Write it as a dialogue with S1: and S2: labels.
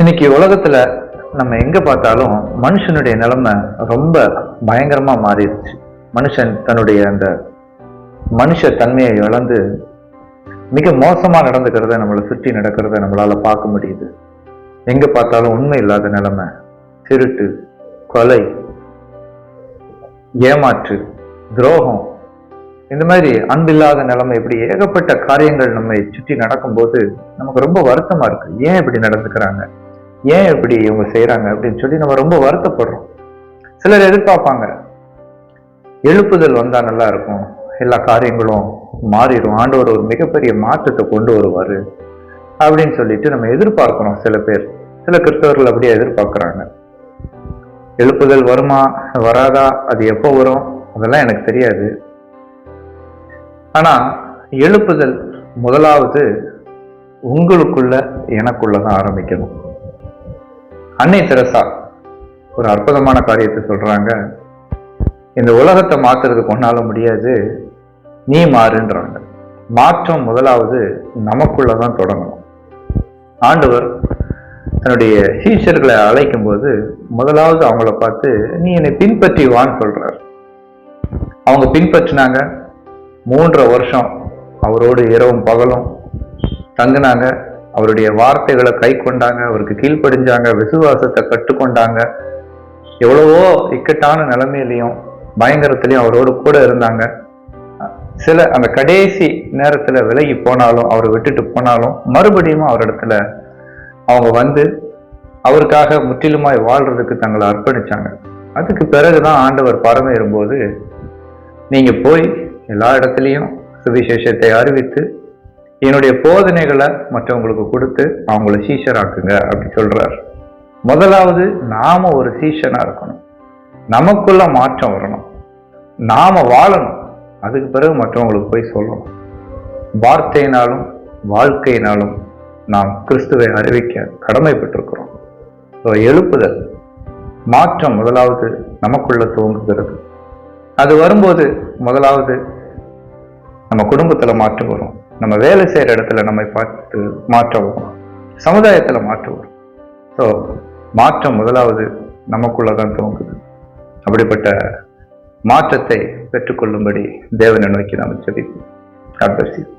S1: இன்னைக்கு உலகத்துல நம்ம எங்க பார்த்தாலும் மனுஷனுடைய நிலைமை ரொம்ப பயங்கரமா மாறிடுச்சு. மனுஷன் தன்னுடைய அந்த மனுஷ தன்மையை இழந்து மிக மோசமா நடந்துக்கிறத நம்மளை சுற்றி நடக்கிறத நம்மளால பார்க்க முடியுது. எங்க பார்த்தாலும் உண்மை இல்லாத நிலைமை திருட்டு கொலை ஏமாற்று துரோகம் இந்த மாதிரி அன்பில்லாத நிலைமை இப்படி ஏகப்பட்ட காரியங்கள் நம்மை சுற்றி நடக்கும்போது நமக்கு ரொம்ப வருத்தமா இருக்கு. ஏன் இப்படி நடந்துக்கிறாங்க? ஏன் இப்படி இவங்க செய்கிறாங்க அப்படின்னு சொல்லி நம்ம ரொம்ப வருத்தப்படுறோம். சிலர் எதிர்பார்ப்பாங்க. எழுப்புதல் வந்தால் நல்லா இருக்கும். எல்லா காரியங்களும் மாறிடும். ஆண்டவர் ஒரு மிகப்பெரிய மாற்றத்தை கொண்டு வருவார் அப்படின்னு சொல்லிட்டு நம்ம எதிர்பார்க்கிறோம் சில பேர். சில கிறிஸ்தவர்கள் அப்படியே எதிர்பார்க்குறாங்க. எழுப்புதல் வருமா வராதா அது எப்போ வரும்? அதெல்லாம் எனக்கு தெரியாது. ஆனால் எழுப்புதல் முதலாவது உங்களுக்குள்ள எனக்குள்ள தான் ஆரம்பிக்கணும். அன்னை தெரசா ஒரு அற்புதமான காரியத்தை சொல்றாங்க. இந்த உலகத்தை மாத்துறதுக்கு ஒன்னால முடியாது நீ மாறுன்றாங்க. மாற்றம் முதலாவது நமக்குள்ளதான் தொடங்கணும். ஆண்டவர் தன்னுடைய சீஷர்களை அழைக்கும் போது முதலாவது அவங்கள பார்த்து நீ என்னை பின்பற்றி வான்னு சொல்றார். அவங்க பின்பற்றினாங்க. மூன்றரை வருஷம் அவரோடு இரவும் பகலும் தங்கினாங்க. அவருடைய வார்த்தைகளை கை கொண்டாங்க அவருக்கு கீழ்ப்படிஞ்சாங்க விசுவாசத்தை கற்றுக்கொண்டாங்க. எவ்வளவோ இக்கட்டான நிலைமையிலையும் பயங்கரத்திலையும் அவரோடு கூட இருந்தாங்க. சில அந்த கடைசி நேரத்துல விலகி போனாலும் அவரை விட்டுட்டு போனாலும் மறுபடியும் அவரிடத்துல அவங்க வந்து அவருக்காக முற்றிலுமாய் வாழ்றதுக்கு தங்களை அர்ப்பணிச்சாங்க. அதுக்கு பிறகுதான் ஆண்டவர் பரமேறும்போது நீங்க போய் எல்லா இடத்துலையும் சுவிசேஷத்தை அறிவித்து என்னுடைய போதனைகளை மற்றவங்களுக்கு கொடுத்து அவங்கள சீஷராக்குங்க அப்படி சொல்றார். முதலாவது நாம ஒரு சீஷனா இருக்கணும். நமக்குள்ள மாற்றம் வரணும். நாம வாழணும். அதுக்கு பிறகு மற்றவங்களுக்கு போய் சொல்லணும். வார்த்தையினாலும் வாழ்க்கையினாலும் நாம் கிறிஸ்துவை அறிவிக்க கடமைப்பட்டிருக்கிறோம். ஸோ எழுப்புதல் மாற்றம் முதலாவது நமக்குள்ள துவங்குகிறது. அது வரும்போது முதலாவது நம்ம குடும்பத்தில் மாற்றம் வரும். நம்ம வேலை செய்கிற இடத்துல நம்மை பார்த்து மாற்றவும் சமுதாயத்தில் மாற்றவும். ஸோ மாற்றம் முதலாவது நமக்குள்ளே தான் தோங்குது அப்படிப்பட்ட மாற்றத்தை பெற்றுக்கொள்ளும்படி தேவனை நோக்கி நாம் செபிப்போம். God.